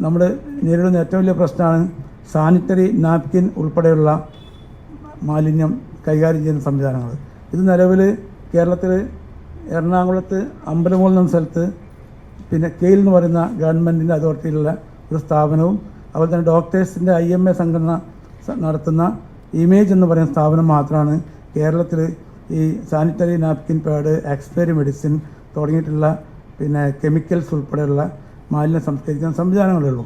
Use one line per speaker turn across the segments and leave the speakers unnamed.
നമ്മൾ നേരിടുന്ന ഏറ്റവും വലിയ പ്രശ്നമാണ് സാനിറ്ററി നാപ്കിൻ ഉൾപ്പെടെയുള്ള മാലിന്യം കൈകാര്യം ചെയ്യുന്ന സംവിധാനങ്ങൾ. ഇത് നിലവിൽ കേരളത്തിൽ എറണാകുളത്ത് അമ്പലമൂൽ എന്ന സ്ഥലത്ത് പിന്നെ കെയിൽ എന്ന് പറയുന്ന ഗവൺമെന്റിന്റെ അതോറിറ്റിയിലുള്ള ഒരു സ്ഥാപനവും അതുപോലെ തന്നെ ഡോക്ടേഴ്സിന്റെ ഐ എം എ സംഘടന നടത്തുന്ന ഇമേജ് എന്ന് പറയുന്ന സ്ഥാപനം മാത്രമാണ് കേരളത്തിൽ ഈ sanitary napkin pad expiry medicine തുടങ്ങിയിട്ടുള്ള പിന്നെ കെമിക്കൽസ് ഉൾപ്പെടെയുള്ള മാലിന്യം സംസ്കരിക്കുന്ന സംവിധാനങ്ങളേ ഉള്ളൂ.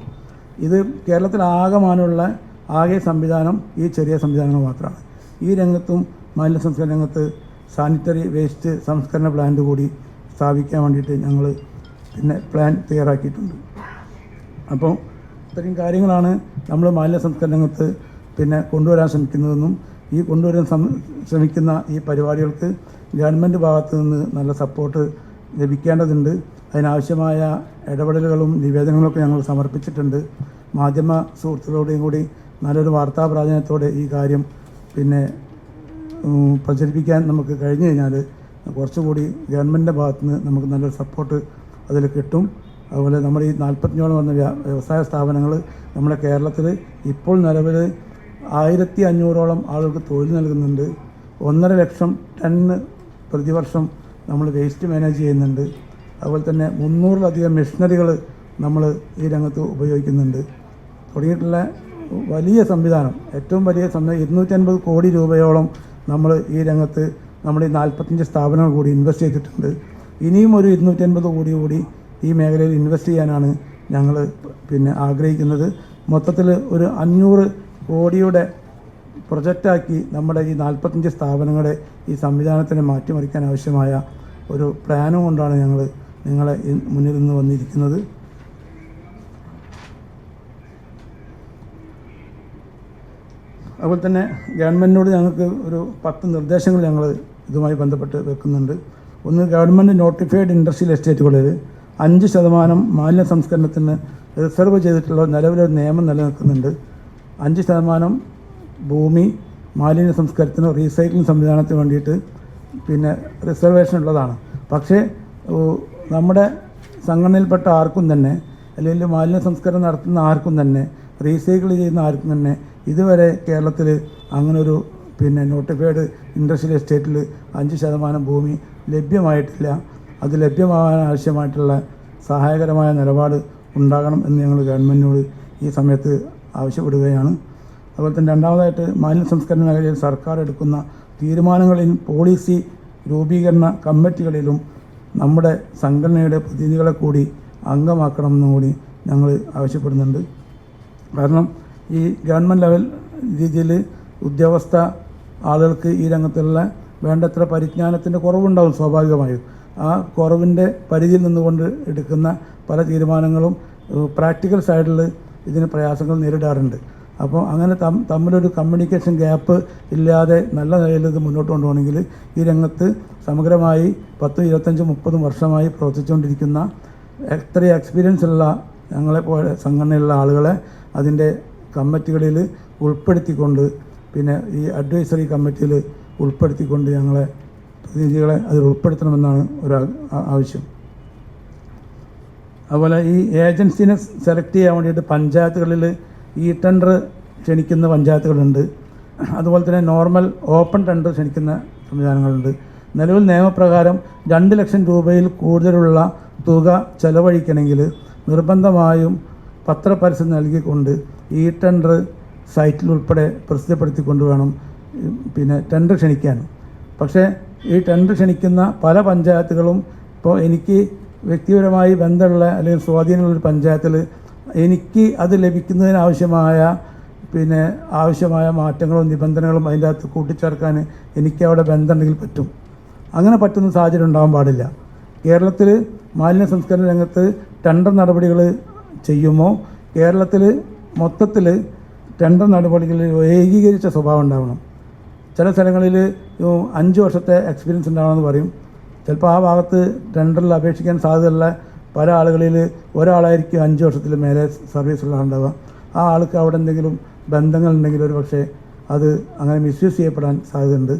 ഇത് കേരളത്തിൽ ആകമാനമുള്ള ആകെ സംവിധാനം ഈ ചെറിയ സംവിധാനങ്ങൾ മാത്രമാണ്. ഈ രംഗത്തും മാലിന്യ സംസ്കരണ രംഗത്ത് സാനിറ്ററി വേസ്റ്റ് സംസ്കരണ പ്ലാന്റ് കൂടി സ്ഥാപിക്കാൻ വേണ്ടിയിട്ട് ഞങ്ങൾ പിന്നെ പ്ലാൻ തയ്യാറാക്കിയിട്ടുണ്ട്. അപ്പോൾ ഇത്രയും കാര്യങ്ങളാണ് നമ്മൾ മാലിന്യ സംസ്കരണ രംഗത്ത് പിന്നെ കൊണ്ടുവരാൻ ശ്രമിക്കുന്നതെന്നും ഈ കൊണ്ടുവരാൻ ശ്രമിക്കുന്ന ഈ പരിപാടികൾക്ക് ഗവൺമെന്റ് ഭാഗത്തു നിന്ന് നല്ല സപ്പോർട്ട് ലഭിക്കേണ്ടതുണ്ട്. അതിനാവശ്യമായ ഇടപെടലുകളും നിവേദനങ്ങളൊക്കെ ഞങ്ങൾ സമർപ്പിച്ചിട്ടുണ്ട്. മാധ്യമ സുഹൃത്തുക്കളോടെയും കൂടി നല്ലൊരു വാർത്താ പ്രാധാന്യത്തോടെ ഈ കാര്യം പിന്നെ പ്രചരിപ്പിക്കാൻ നമുക്ക് കഴിഞ്ഞു കഴിഞ്ഞാൽ കുറച്ചുകൂടി ഗവൺമെന്റിന്റെ ഭാഗത്തു നിന്ന് നമുക്ക് നല്ലൊരു സപ്പോർട്ട് അതിൽ കിട്ടും. അതുപോലെ നമ്മൾ ഈ നാൽപ്പത്തിനോളം വന്ന വ്യവസായ സ്ഥാപനങ്ങൾ നമ്മുടെ കേരളത്തിൽ ഇപ്പോൾ നിലവിൽ ആയിരത്തി അഞ്ഞൂറോളം ആളുകൾക്ക് തൊഴിൽ നൽകുന്നുണ്ട്. ഒന്നര ലക്ഷം ടണ്ണ് പ്രതിവർഷം നമ്മൾ വേസ്റ്റ് മാനേജ് ചെയ്യുന്നുണ്ട്. അതുപോലെ തന്നെ മുന്നൂറിലധികം മെഷീനറികൾ നമ്മൾ ഈ രംഗത്ത് ഉപയോഗിക്കുന്നുണ്ട്. തുടങ്ങിയിട്ടുള്ള വലിയ സംവിധാനം ഏറ്റവും വലിയ സംവിധാനം ഇരുന്നൂറ്റൻപത് കോടി രൂപയോളം നമ്മൾ ഈ രംഗത്ത് നമ്മൾ ഈ നാൽപ്പത്തഞ്ച് സ്ഥാപനങ്ങൾ കൂടി ഇൻവെസ്റ്റ് ചെയ്തിട്ടുണ്ട്. ഇനിയും ഒരു ഇരുന്നൂറ്റൻപത് കോടി കൂടി ഈ മേഖലയിൽ ഇൻവെസ്റ്റ് ചെയ്യാനാണ് ഞങ്ങൾ പിന്നെ ആഗ്രഹിക്കുന്നത്. മൊത്തത്തിൽ ഒരു അഞ്ഞൂറ് കോടിയുടെ പ്രൊജക്റ്റാക്കി നമ്മുടെ ഈ നാൽപ്പത്തഞ്ച് സ്ഥാപനങ്ങളെ ഈ സംവിധാനത്തിനെ മാറ്റിമറിക്കാൻ ആവശ്യമായ ഒരു പ്ലാനും കൊണ്ടാണ് ഞങ്ങൾ നിങ്ങളെ മുന്നിൽ നിന്ന് വന്നിരിക്കുന്നത്. അതുപോലെ തന്നെ ഗവൺമെന്റിനോട് ഞങ്ങൾക്ക് ഒരു പത്ത് നിർദ്ദേശങ്ങൾ ഞങ്ങൾ ഇതുമായി ബന്ധപ്പെട്ട് വെക്കുന്നുണ്ട്. ഒന്ന് ഗവൺമെന്റ് നോട്ടിഫൈഡ് ഇൻഡസ്ട്രിയൽ എസ്റ്റേറ്റുകളിൽ അഞ്ച് ശതമാനം മാലിന്യ സംസ്കരണത്തിന് റിസർവ് ചെയ്തിട്ടുള്ള നിലവിലൊരു നിയമം നിലനിൽക്കുന്നുണ്ട്. അഞ്ച് ശതമാനം ഭൂമി മാലിന്യ സംസ്കരണത്തിന് റീസൈക്ലിംഗ് സംവിധാനത്തിന് വേണ്ടിയിട്ട് പിന്നെ റിസർവേഷൻ ഉള്ളതാണ്. പക്ഷേ നമ്മുടെ സംഘടനയിൽപ്പെട്ട ആർക്കും തന്നെ അല്ലെങ്കിൽ മാലിന്യ സംസ്കരണം നടത്തുന്ന ആർക്കും തന്നെ റീസൈക്കിൾ ചെയ്യുന്ന ആർക്കും തന്നെ ഇതുവരെ കേരളത്തിൽ അങ്ങനൊരു പിന്നെ നോട്ടിഫൈഡ് ഇൻഡസ്ട്രിയൽ എസ്റ്റേറ്റിൽ അഞ്ച് ശതമാനം ഭൂമി ലഭ്യമായിട്ടില്ല. അത് ലഭ്യമാകാൻ ആവശ്യമായിട്ടുള്ള സഹായകരമായ നിലപാട് ഉണ്ടാകണം എന്ന് ഞങ്ങൾ ഗവൺമെന്റിനോട് ഈ സമയത്ത് ആവശ്യപ്പെടുകയാണ്. അതുപോലെ തന്നെ രണ്ടാമതായിട്ട് മാലിന്യ സംസ്കരണ മേഖലയിൽ സർക്കാർ എടുക്കുന്ന തീരുമാനങ്ങളിൽ പോളിസി രൂപീകരണ കമ്മിറ്റികളിലും നമ്മുടെ സംഘടനയുടെ പ്രതിനിധികളെ കൂടി അംഗമാക്കണമെന്നും കൂടി ഞങ്ങൾ ആവശ്യപ്പെടുന്നുണ്ട്. കാരണം ഈ ഗവൺമെന്റ് ലെവൽ രീതിയിൽ ഉദ്യോഗസ്ഥ ആളുകൾക്ക് ഈ രംഗത്തുള്ള വേണ്ടത്ര പരിജ്ഞാനത്തിന്റെ കുറവുണ്ടാവും സ്വാഭാവികമായും. ആ കുറവിന്റെ പരിധിയിൽ നിന്നുകൊണ്ട് എടുക്കുന്ന പല തീരുമാനങ്ങളും പ്രാക്ടിക്കൽ സൈഡിൽ ഇതിന് പ്രയാസങ്ങൾ നേരിടാറുണ്ട്. അപ്പോൾ അങ്ങനെ തം തമ്മിലൊരു കമ്മ്യൂണിക്കേഷൻ ഗ്യാപ്പ് ഇല്ലാതെ നല്ല നിലയിൽ ഇത് മുന്നോട്ട് കൊണ്ടുപോകണമെങ്കിൽ ഈ രംഗത്ത് സമഗ്രമായി പത്ത് ഇരുപത്തഞ്ച് മുപ്പതും വർഷമായി പ്രവർത്തിച്ചുകൊണ്ടിരിക്കുന്ന എത്ര എക്സ്പീരിയൻസ് ഉള്ള ഞങ്ങളെപ്പോലെ സംഘടനയുള്ള ആളുകളെ അതിന്റെ കമ്മിറ്റികളിൽ ഉൾപ്പെടുത്തിക്കൊണ്ട് പിന്നെ ഈ അഡ്വൈസറി കമ്മിറ്റിയിൽ ഉൾപ്പെടുത്തിക്കൊണ്ട് ഞങ്ങളെ പ്രതിനിധികളെ അതിൽ ഉൾപ്പെടുത്തണമെന്നാണ് ഒരു ആവശ്യം. അതുപോലെ ഈ ഏജൻസിനെ സെലക്ട് ചെയ്യാൻ വേണ്ടിയിട്ട് പഞ്ചായത്തുകളിൽ ഈ ടെൻഡർ ക്ഷണിക്കുന്ന പഞ്ചായത്തുകളുണ്ട്. അതുപോലെ തന്നെ നോർമൽ ഓപ്പൺ ടെൻഡർ ക്ഷണിക്കുന്ന സംവിധാനങ്ങളുണ്ട്. നിലവിൽ നിയമപ്രകാരം രണ്ട് ലക്ഷം രൂപയിൽ കൂടുതലുള്ള തുക ചെലവഴിക്കണമെങ്കിൽ നിർബന്ധമായും പത്രപരസ്യം നൽകിക്കൊണ്ട് ഈ ടെൻഡർ സൈറ്റിൽ ഉൾപ്പെടെ പ്രസിദ്ധപ്പെടുത്തിക്കൊണ്ട് വേണം പിന്നെ ടെൻഡർ ക്ഷണിക്കാൻ. പക്ഷേ ഈ ടെൻഡർ ക്ഷണിക്കുന്ന പല പഞ്ചായത്തുകളും ഇപ്പോൾ എനിക്ക് വ്യക്തിപരമായി ബന്ധമുള്ള അല്ലെങ്കിൽ സ്വാധീനമുള്ള ഒരു പഞ്ചായത്തിൽ എനിക്ക് അത് ലഭിക്കുന്നതിനാവശ്യമായ പിന്നെ ആവശ്യമായ മാറ്റങ്ങളും നിബന്ധനകളും അതിന്റെ അകത്ത് കൂട്ടിച്ചേർക്കാൻ എനിക്ക് അവിടെ ബന്ധമുണ്ടെങ്കിൽ പറ്റും. അങ്ങനെ പറ്റുന്ന സാഹചര്യം ഉണ്ടാകാൻ പാടില്ല. കേരളത്തിൽ മാലിന്യ സംസ്കരണ രംഗത്ത് ടെൻഡർ നടപടികൾ ചെയ്യുമോ കേരളത്തിൽ മൊത്തത്തിൽ ടെൻഡർ നടപടികൾ ഏകീകരിച്ച സ്വഭാവം ഉണ്ടാവണം. ചില സ്ഥലങ്ങളിൽ അഞ്ച് വർഷത്തെ എക്സ്പീരിയൻസ് ഉണ്ടാവണമെന്ന് പറയും. ചിലപ്പോൾ ആ ഭാഗത്ത് ടെൻഡറിൽ അപേക്ഷിക്കാൻ സാധ്യതയുള്ള പല ആളുകളിൽ ഒരാളായിരിക്കും അഞ്ച് വർഷത്തിൽ മേലെ സർവീസുള്ള ആളുണ്ടാവുക ആ ആൾക്ക് അവിടെ എന്തെങ്കിലും ബന്ധങ്ങൾ ഉണ്ടെങ്കിൽ ഒരു പക്ഷേ അത് അങ്ങനെ മിസ്യൂസ് ചെയ്യപ്പെടാൻ സാധ്യതയുണ്ട്.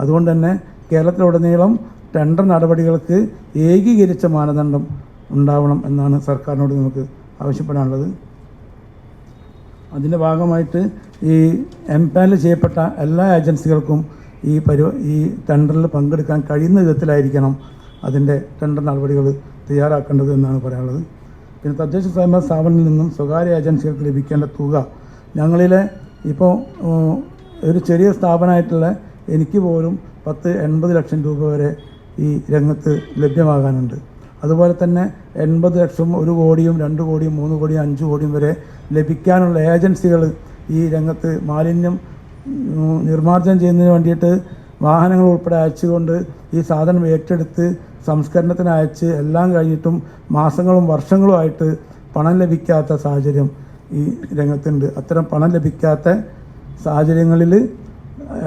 അതുകൊണ്ട് തന്നെ കേരളത്തിലുടനീളം ടെൻഡർ നടപടികൾക്ക് ഏകീകരിച്ച മാനദണ്ഡം ഉണ്ടാവണം എന്നാണ് സർക്കാരിനോട് നമുക്ക് ആവശ്യപ്പെടാനുള്ളത്. അതിന്റെ ഭാഗമായിട്ട് ഈ എംപാനൽ ചെയ്യപ്പെട്ട എല്ലാ ഏജൻസികൾക്കും ഈ പരി ഈ ടെൻഡറിൽ പങ്കെടുക്കാൻ കഴിയുന്ന വിധത്തിലായിരിക്കണം അതിന്റെ ടെൻഡർ നടപടികൾ തയ്യാറാക്കേണ്ടത് എന്നാണ് പറയാനുള്ളത്. പിന്നെ തദ്ദേശ സ്വയംഭരണ സ്ഥാപനത്തിൽ നിന്നും സ്വകാര്യ ഏജൻസികൾക്ക് ലഭിക്കേണ്ട തുക. ഞങ്ങളിലെ ഇപ്പോൾ ഒരു ചെറിയ സ്ഥാപനമായിട്ടുള്ള എനിക്ക് പോലും പത്ത് എൺപത് ലക്ഷം രൂപ വരെ ഈ രംഗത്ത് ലഭ്യമാകാനുണ്ട്. അതുപോലെ തന്നെ എൺപത് ലക്ഷം ഒരു കോടിയും രണ്ട് കോടിയും മൂന്ന് കോടിയും അഞ്ച് കോടിയും വരെ ലഭിക്കാനുള്ള ഏജൻസികൾ ഈ രംഗത്ത് മാലിന്യം നിർമ്മാർജനം ചെയ്യുന്നതിന് വേണ്ടിയിട്ട് വാഹനങ്ങൾ ഉൾപ്പെടെ അയച്ചുകൊണ്ട് ഈ സാധനം ഏറ്റെടുത്ത് സംസ്കരണത്തിന് അയച്ച് എല്ലാം കഴിഞ്ഞിട്ടും മാസങ്ങളും വർഷങ്ങളുമായിട്ട് പണം ലഭിക്കാത്ത സാഹചര്യം ഈ രംഗത്തുണ്ട്. അത്തരം പണം ലഭിക്കാത്ത സാഹചര്യങ്ങളിൽ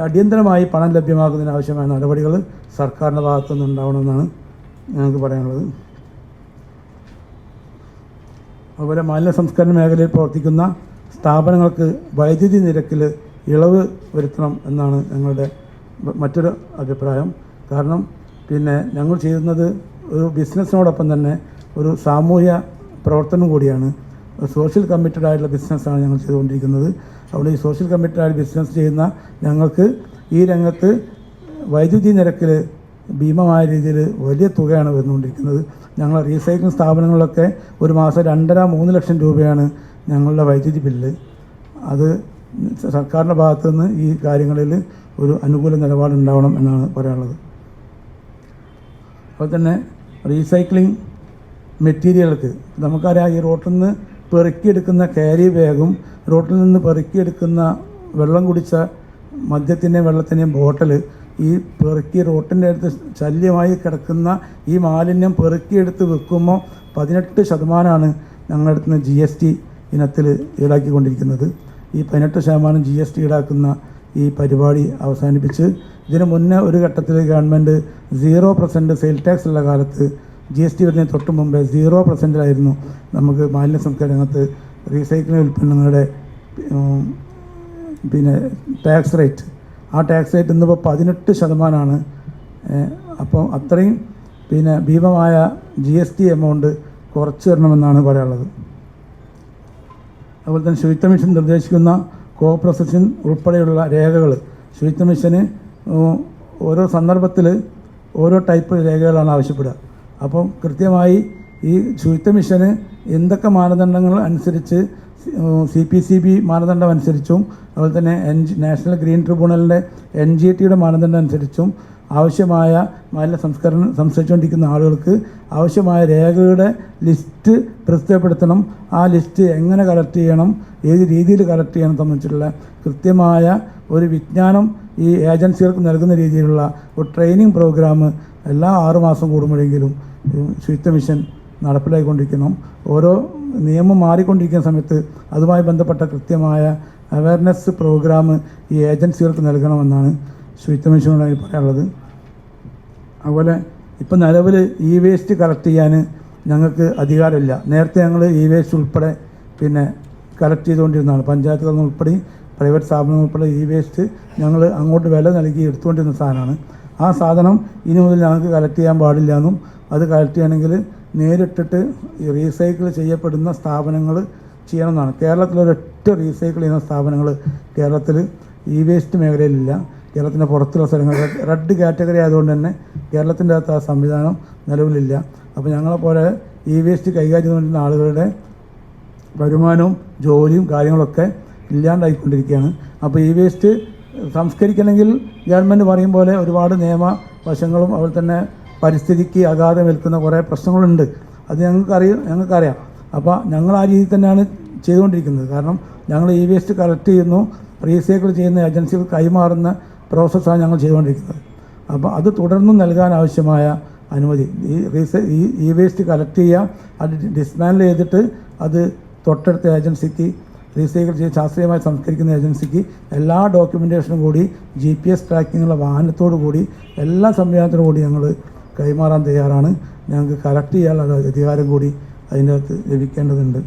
അടിയന്തരമായി പണം ലഭ്യമാക്കുന്നതിന് ആവശ്യമായ നടപടികൾ സർക്കാരിന്റെ ഭാഗത്തുനിന്ന് ഉണ്ടാവണമെന്നാണ് ഞങ്ങൾക്ക് പറയാനുള്ളത്. അതുപോലെ മാലിന്യ സംസ്കരണ മേഖലയിൽ പ്രവർത്തിക്കുന്ന സ്ഥാപനങ്ങൾക്ക് വൈദ്യുതി നിരക്കിൽ ഇളവ് വരുത്തണം എന്നാണ് ഞങ്ങളുടെ മറ്റൊരു അഭിപ്രായം. കാരണം പിന്നെ ഞങ്ങൾ ചെയ്യുന്നത് ഒരു ബിസിനസ്സിനോടൊപ്പം തന്നെ ഒരു സാമൂഹ്യ പ്രവർത്തനം കൂടിയാണ്. സോഷ്യൽ കമ്മിറ്റഡ് ആയിട്ടുള്ള ബിസിനസ്സാണ് ഞങ്ങൾ ചെയ്തുകൊണ്ടിരിക്കുന്നത്. അവിടെ ഈ സോഷ്യൽ കമ്മിറ്റഡ് ആയിട്ട് ബിസിനസ് ചെയ്യുന്ന ഞങ്ങൾക്ക് ഈ രംഗത്ത് വൈദ്യുതി നിരക്കിൽ ഭീമമായ രീതിയിൽ വലിയ തുകയാണ് വന്നുകൊണ്ടിരിക്കുന്നത്. ഞങ്ങൾ റീസൈക്ലിംഗ് സ്ഥാപനങ്ങളിലൊക്കെ ഒരു മാസം രണ്ടര മൂന്ന് ലക്ഷം രൂപയാണ് ഞങ്ങളുടെ വൈദ്യുതി ബില്ല്. അത് സർക്കാരിന്റെ ഭാഗത്തു നിന്ന് ഈ കാര്യങ്ങളിൽ ഒരു അനുകൂല നിലപാടുണ്ടാവണം എന്നാണ് പറയാനുള്ളത്. അതുപോലെ തന്നെ റീസൈക്ലിംഗ് മെറ്റീരിയലുകൾക്ക് നമുക്കറിയാം ഈ റോട്ടിൽ നിന്ന് പെറുക്കിയെടുക്കുന്ന ക്യാരി ബാഗും റോട്ടിൽ നിന്ന് പെറുക്കിയെടുക്കുന്ന വെള്ളം കുടിച്ച മദ്യത്തിന്റെയും വെള്ളത്തിന്റെയും ബോട്ടൽ ഈ പെറുക്കി റോട്ടിന്റെ അടുത്ത് ശല്യമായി കിടക്കുന്ന ഈ മാലിന്യം പെറുക്കിയെടുത്ത് വെക്കുമ്പോൾ പതിനെട്ട് ശതമാനമാണ് ഞങ്ങളുടെ അടുത്ത് നിന്ന് ജി എസ് ടി ഇനത്തിൽ ഈടാക്കിക്കൊണ്ടിരിക്കുന്നത്. ഈ പതിനെട്ട് ശതമാനം ജി എസ് ടി ഈടാക്കുന്ന ഈ പരിപാടി അവസാനിപ്പിച്ച് ഇതിനു മുന്നേ ഒരു ഘട്ടത്തിൽ government zero percent sale tax ഉള്ള കാലത്ത് ജി എസ് ടി വരുന്നതിന് തൊട്ട് മുമ്പേ സീറോ പെർസെന്റിലായിരുന്നു നമുക്ക് മാലിന്യ സംസ്കരണ രംഗത്ത് റീസൈക്ലിംഗ് ഉൽപ്പന്നങ്ങളുടെ പിന്നെ ടാക്സ് റേറ്റ് ആ ടാക്സ് റേറ്റ് ഇന്നിപ്പോൾ പതിനെട്ട് ശതമാനമാണ്. അപ്പോൾ അത്രയും പിന്നെ ഭീമമായ ജി എസ് ടി എമൗണ്ട് കുറച്ച് തരണമെന്നാണ് പറയാനുള്ളത്. അതുപോലെ തന്നെ ശുചിത്വ മിഷൻ നിർദ്ദേശിക്കുന്ന കോ പ്രോസസ്സിംഗ് ഉൾപ്പെടെയുള്ള രേഖകൾ. ശുചിത്വ മിഷന് ഓരോ സന്ദർഭത്തിൽ ഓരോ ടൈപ്പ് രേഖകളാണ് ആവശ്യപ്പെടുക. അപ്പം കൃത്യമായി ഈ ശുചിത്വ മിഷന് എന്തൊക്കെ മാനദണ്ഡങ്ങൾ അനുസരിച്ച് സി പി സി ബി മാനദണ്ഡം അനുസരിച്ചും അതുപോലെ തന്നെ എൻ ജി നാഷണൽ ഗ്രീൻ ട്രിബ്യൂണലിന്റെ എൻ ജി ടിയുടെ മാനദണ്ഡം അനുസരിച്ചും ആവശ്യമായ മാലിന്യ സംസ്കരണം സംസ്കരിച്ചുകൊണ്ടിരിക്കുന്ന ആളുകൾക്ക് ആവശ്യമായ രേഖകളുടെ ലിസ്റ്റ് പ്രസിദ്ധപ്പെടുത്തണം ആ ലിസ്റ്റ് എങ്ങനെ കളക്ട് ചെയ്യണം ഏത് രീതിയിൽ കളക്ട് ചെയ്യണം സംബന്ധിച്ചിട്ടുള്ള കൃത്യമായ ഒരു വിജ്ഞാനം ഈ ഏജൻസികൾക്ക് നൽകുന്ന രീതിയിലുള്ള ഒരു ട്രെയിനിങ് പ്രോഗ്രാം എല്ലാ ആറുമാസം കൂടുമ്പോഴെങ്കിലും ശുചിത്വ മിഷൻ നടപ്പിലാക്കിക്കൊണ്ടിരിക്കണം ഓരോ നിയമം മാറിക്കൊണ്ടിരിക്കുന്ന സമയത്ത് അതുമായി ബന്ധപ്പെട്ട കൃത്യമായ അവയർനെസ് പ്രോഗ്രാം ഈ ഏജൻസികൾക്ക് നൽകണമെന്നാണ് ശുചിത്വ മിഷനോട് പറയാനുള്ളത്. അതുപോലെ ഇപ്പം നിലവിൽ ഇ വേസ്റ്റ് കളക്ട് ചെയ്യാൻ ഞങ്ങൾക്ക് അധികാരമില്ല. നേരത്തെ ഞങ്ങൾ ഇ വേസ്റ്റ് ഉൾപ്പെടെ പിന്നെ കളക്ട് ചെയ്തുകൊണ്ടിരുന്നതാണ്. പഞ്ചായത്തുകളിൽ നിന്ന് ഉൾപ്പെടെ പ്രൈവറ്റ് സ്ഥാപനങ്ങൾ ഉൾപ്പെടെ ഇ വേസ്റ്റ് ഞങ്ങൾ അങ്ങോട്ട് വില നൽകി എടുത്തുകൊണ്ടിരുന്ന സാധനമാണ്. ആ സാധനം ഇനി മുതൽ ഞങ്ങൾക്ക് കളക്ട് ചെയ്യാൻ പാടില്ല എന്നും അത് കളക്ട് ചെയ്യണമെങ്കിൽ നേരിട്ടിട്ട് റീസൈക്കിൾ ചെയ്യപ്പെടുന്ന സ്ഥാപനങ്ങൾ ചെയ്യണമെന്നാണ്. കേരളത്തിലൊരൊറ്റ റീസൈക്കിൾ ചെയ്യുന്ന സ്ഥാപനങ്ങൾ കേരളത്തിൽ ഇ വേസ്റ്റ് മേഖലയിലില്ല. കേരളത്തിന്റെ പുറത്തുള്ള സ്ഥലങ്ങൾ. റെഡ് കാറ്റഗറി ആയതുകൊണ്ട് തന്നെ കേരളത്തിന്റെ അകത്ത് ആ സംവിധാനം നിലവിലില്ല. അപ്പോൾ ഞങ്ങളെപ്പോലെ ഇ വേസ്റ്റ് കൈകാര്യം ചെയ്തുകൊണ്ടിരുന്ന ആളുകളുടെ വരുമാനവും ജോലിയും കാര്യങ്ങളൊക്കെ ഇല്ലാണ്ടായിക്കൊണ്ടിരിക്കുകയാണ്. അപ്പോൾ ഇ വേസ്റ്റ് സംസ്കരിക്കണമെങ്കിൽ ഗവൺമെന്റ് പറയും പോലെ ഒരുപാട് നിയമ വശങ്ങളും അതുപോലെ തന്നെ പരിസ്ഥിതിക്ക് അഗാധം ഏൽക്കുന്ന കുറേ പ്രശ്നങ്ങളുണ്ട്. അത് ഞങ്ങൾക്കറിയ ഞങ്ങൾക്കറിയാം. അപ്പോൾ ഞങ്ങൾ ആ രീതിയിൽ തന്നെയാണ് ചെയ്തുകൊണ്ടിരിക്കുന്നത്. കാരണം ഞങ്ങൾ ഇ വേസ്റ്റ് കളക്ട് ചെയ്യുന്നു റീസൈക്കിൾ ചെയ്യുന്ന ഏജൻസികൾ കൈമാറുന്ന പ്രോസസ്സാണ് ഞങ്ങൾ ചെയ്തുകൊണ്ടിരിക്കുന്നത്. അപ്പോൾ അത് തുടർന്നും നൽകാൻ ആവശ്യമായ അനുമതി. ഈ ഈ ഇ വേസ്റ്റ് കളക്ട് ചെയ്യുക അത് ഡിസ്മാൻഡിൽ ചെയ്തിട്ട് അത് തൊട്ടടുത്ത ഏജൻസിക്ക് റീസൈക്കിൾ ചെയ്ത് ശാസ്ത്രീയമായി സംസ്കരിക്കുന്ന ഏജൻസിക്ക് എല്ലാ ഡോക്യുമെന്റേഷനും കൂടി ജി പി എസ് ട്രാക്കിങ്ങുള്ള വാഹനത്തോടു കൂടി എല്ലാ സംവിധാനത്തോടു കൂടി ഞങ്ങൾ കൈമാറാൻ തയ്യാറാണ്. ഞങ്ങൾക്ക് കളക്ട് ചെയ്യാനുള്ള അധികാരം കൂടി അതിന്റെ അകത്ത് ലഭിക്കേണ്ടതുണ്ട്.